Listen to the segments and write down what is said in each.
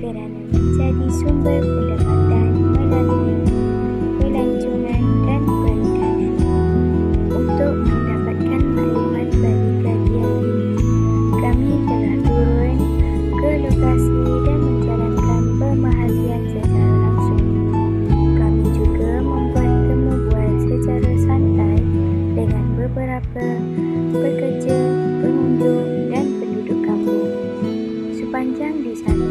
Kerana menjadi sumber pendapatan pekerja, pengunjung dan penduduk kampung. Sepanjang di sana,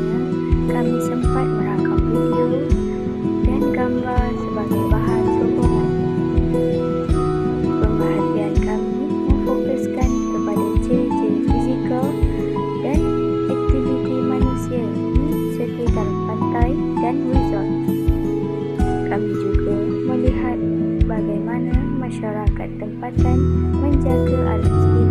kami sempat merakam video dan gambar sebagai bahan sokongan. Pembahagian kami memfokuskan kepada ciri-ciri fizikal dan aktiviti manusia di sekitar pantai dan resort. Kami juga tempatan menjaga alam sekitar.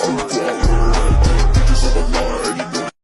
house.